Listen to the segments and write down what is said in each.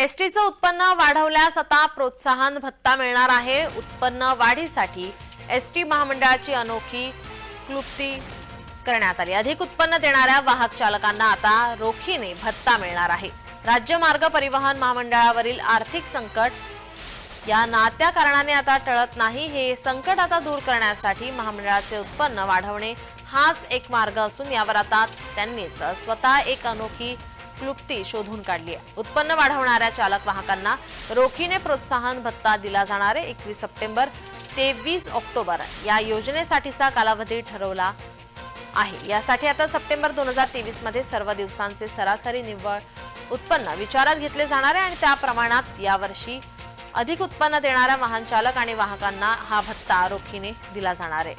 एसटीचं उत्पन्न वाढवल्यास आता प्रोत्साहन भत्ता मिळणार आहे. उत्पन्न वाढीसाठी एसटी महामंडळाची अनोखी क्लुप्ती करण्यात आली. अधिक उत्पन्न देणाऱ्या वाहक चालकांना आता रोखीने भत्ता मिळणार आहे. राज्य मार्ग परिवहन महामंडळावरील आर्थिक संकट या नात्या कारणाने आता टळत नाही. हे संकट आता दूर करण्यासाठी महामंडळाचे उत्पन्न वाढवणे हाच एक मार्ग असून यावर आता त्यांनीच स्वतः एक अनोखी क्लुप्ती शोधून काढली आहे. उत्पन्न वाढवणाऱ्या चालक वाहकांना रोखीने प्रोत्साहन भत्ता दिला जाणार आहे. एकवीस सप्टेंबर ते वीस ऑक्टोबर या योजनेसाठीचा कालावधी ठरवला आहे. यासाठी आता सप्टेंबर दोन हजार तेवीसमध्ये सर्व दिवसांचे सरासरी निव्वळ उत्पन्न विचारात घेतले जाणार आहे आणि त्या प्रमाणात यावर्षी अधिक उत्पन्न देणाऱ्या वाहन चालक आणि वाहकांना हा भत्ता रोखीने दिला जाणार आहे.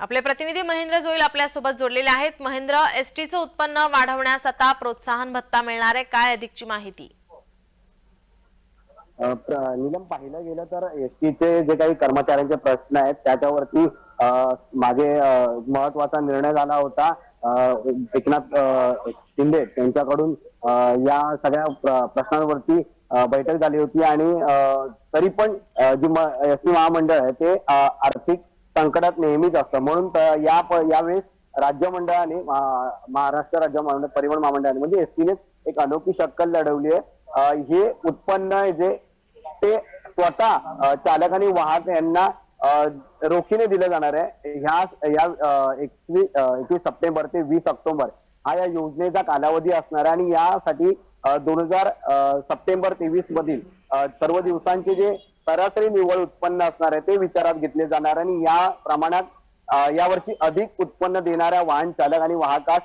आपले प्रतिनिधी महेंद्र जोईल आपल्यासोबत जोडलेले आहेत. महेंद्र एसटीचं उत्पन्न वाढवण्यास आता प्रोत्साहन भत्ता मिळणार आहे. काय अधिकची माहिती? निलम पाहिलं गेलं तर एसटीचे जे काही कर्मचाऱ्यांचे प्रश्न आहेत त्याच्यावरती अ, मागे महत्त्वाचा निर्णय झाला होता. एकनाथ शिंदे यांच्याकडून या सगळ्या प्रश्नांवरती बैठक झाली होती. आणि तरी पण जी एस टी महामंडळ आहे ते आर्थिक संकटात नेहमीच असतं. म्हणून या यावेळेस राज्य मंडळाने महाराष्ट्र राज्य मंडळ परिवहन महामंडळाने म्हणजे एसटीने एक अनोखी शक्कल लढवली आहे. हे उत्पन्न जे ते स्वतः चालक आणि वाहक यांना रोखीने दिलं जाणार आहे. ह्या या एकवीस एकवीस सप्टेंबर ते वीस ऑक्टोबर हा या योजनेचा कालावधी असणार आहे आणि यासाठी दोन हजार सप्टेंबर तेवीस मधील सर्व दिवसांचे जे सरासरी निव्वळ उत्पन्न असणार आहे ते विचारात घेतले जाणार आणि या प्रमाणात यावर्षी अधिक उत्पन्न देणाऱ्या वाहन चालक आणि वाहकास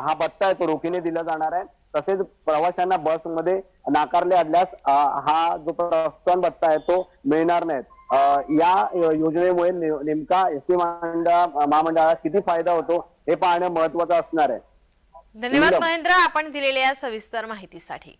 हा भत्ता आहे तो रोखीने दिला जाणार आहे. तसेच प्रवाशांना बसमध्ये नाकारले असल्यास अ, हा जो प्रोत्साहन भत्ता आहे तो मिळणार नाही या योजनेमुळे नेमका एस टी मंडळ महामंडळाला किती फायदा होतो हे पाहणं महत्वाचं असणार आहे. धन्यवाद. महेंद्र आपण दिलेल्या या सविस्तर माहितीसाठी.